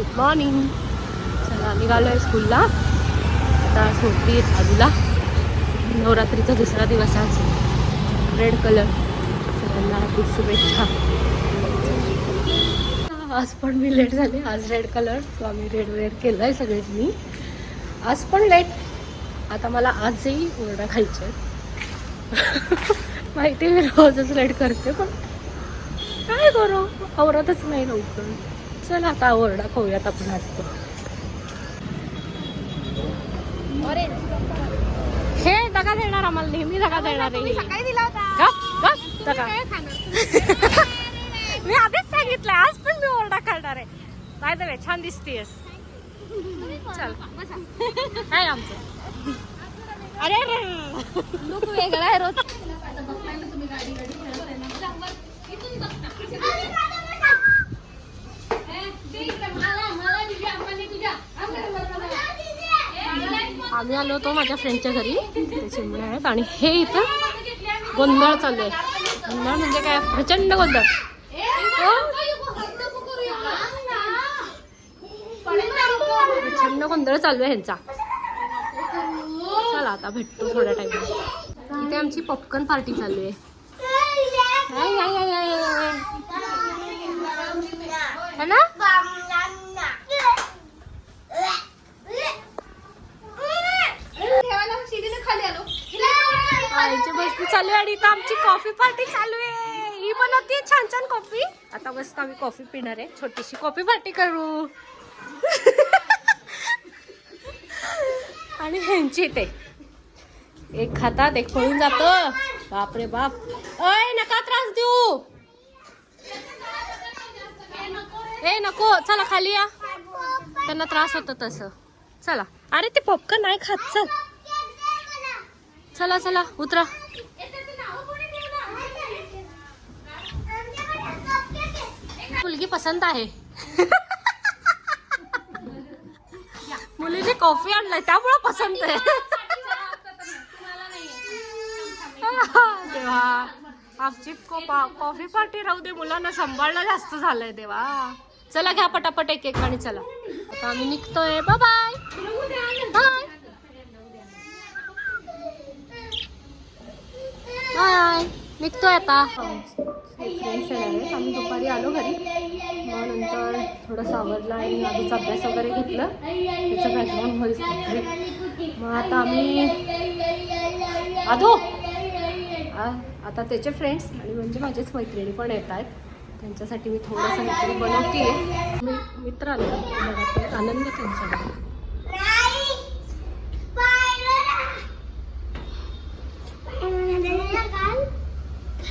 Good morning चला निघालोय स्कूलला आता सोडली बाजूला. नवरात्रीचा दुसरा दिवस आज. रेड कलर सगळ्यांना खूप शुभेच्छा. आज पण मी लेट झाले. आज रेड कलर सो आम्ही रेड वेअर केलं आहे सगळ्यांनी. आज पण लेट आता मला आजही ओरडा खायचे माहिती आहे मी रोजच लेट करते पण काय करू? आवरतच नाही लवकर. चल आता ओरडा खाऊयात आपण आज. हे दगा देणार आम्हाला नेहमी दगा देणार. मी आधीच सांगितलं आज पण मी ओरडा काढणार आहे. काय दवे छान दिसतीयस. चल. काय आमचं. अरे अरे लुक वेगळा आहे रोज. आम्ही आलो होतो माझ्या फ्रेंडच्या घरी. ते आहेत. आणि हे इथं गोंधळ चालू आहे. गोंधळ म्हणजे काय? प्रचंड गोंधळ. हो? प्रचंड गोंधळ चालू आहे ह्यांचा. चला आता भेटतो थोड्या टाइम इथे आमची पॉपकॉर्न पार्टी चालू आहे. है ना ठेवायला शिडीने खाली आलो आईची चालू आहे आणि इथं आमची कॉफी पार्टी चालू आहे. ही बनवते छान छान कॉफी आता मस्त आम्ही कॉफी पिणार आहे. छोटीशी कॉफी पार्टी करू. आणि ह्यांची ते एक खातात एक पळून जातो. बापरे बाप. अय नका त्रास देऊ. ए नको. चला खाली या. त्यांना त्रास होतो तसं. चला. अरे ते पॉपकॉर्न नाही खात. चल. चला चला. उतरा. मुलगी पसंत आहे. मुलीने कॉफी आणलाय त्यामुळं पसंत आहे. देवा आमची कॉफी पार्टी राहू दे मुलांना सांभाळणं जास्त झालंय देवा. चला घ्या पटापट एक एक आणि चला. आता आम्ही निघतोय. बाय बाय बाय बाय निघतोय आता. फ्रेंड्स येणार आहेत आम्ही दुपारी आलो घरी. मग नंतर थोडंसं आवरलं आणि आधीचा अभ्यास वगैरे घेतलं. त्याचं बॅकग्राऊंड व्हॉइस मग आता आम्ही आधो आता त्याचे फ्रेंड्स आणि म्हणजे माझेच मैत्रिणी पण येत आहेत. त्यांच्यासाठी मी थोडंसं काहीतरी बनवते मी मित्र आलो. आनंद त्यांच्याकडे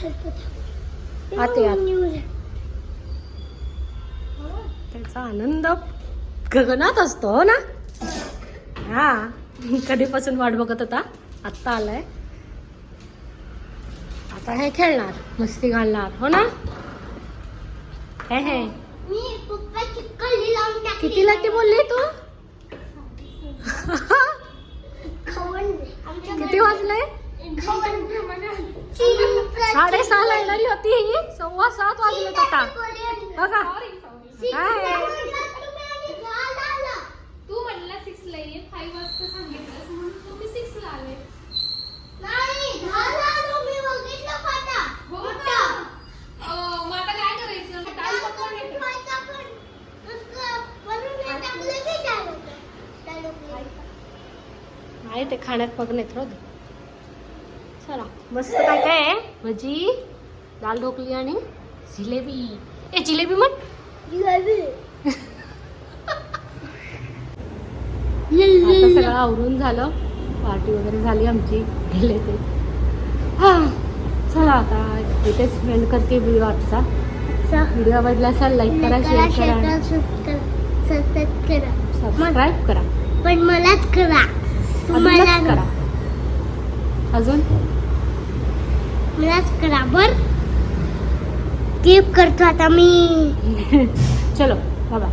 आते त्याचा आनंद गगनात असतो हो ना? हा. कधीपासून वाट बघत होता? आत्ता आलाय. आता हे खेळणार मस्ती घालणार हो ना? हे हे. किती लागते बोलली तू? किती वाजले? साडेसहाला येणारी होती ही. सव्वा सात वाजले आता. बघा. काय? तू म्हणला सिक्स ला ये. फाईव्ह वाजता सांगितलं म्हणून तुम्ही सिक्स ला आले. हो? अं, मग आता काय करायचं. आहे ते खाण्यात बघण्यात राहू दे चला. मस्त काय काय आहे? भजी दाल ढोकली आणि जिलेबी. ए जिलेबी आता सगळं आवरून झालं. पार्टी वगैरे झाली आमची. गेले ते. हा चला आता इथेच स्पेंड करते व्हिडिओ आजचा व्हिडिओ आवडला असाल लाईक करा शेअर करा. सबस्क्राईब करा. पण मलाच करा. तुम्हाला करा. अजून? मलाच स्क्रबर बर करतो आता मी. चलो बाबा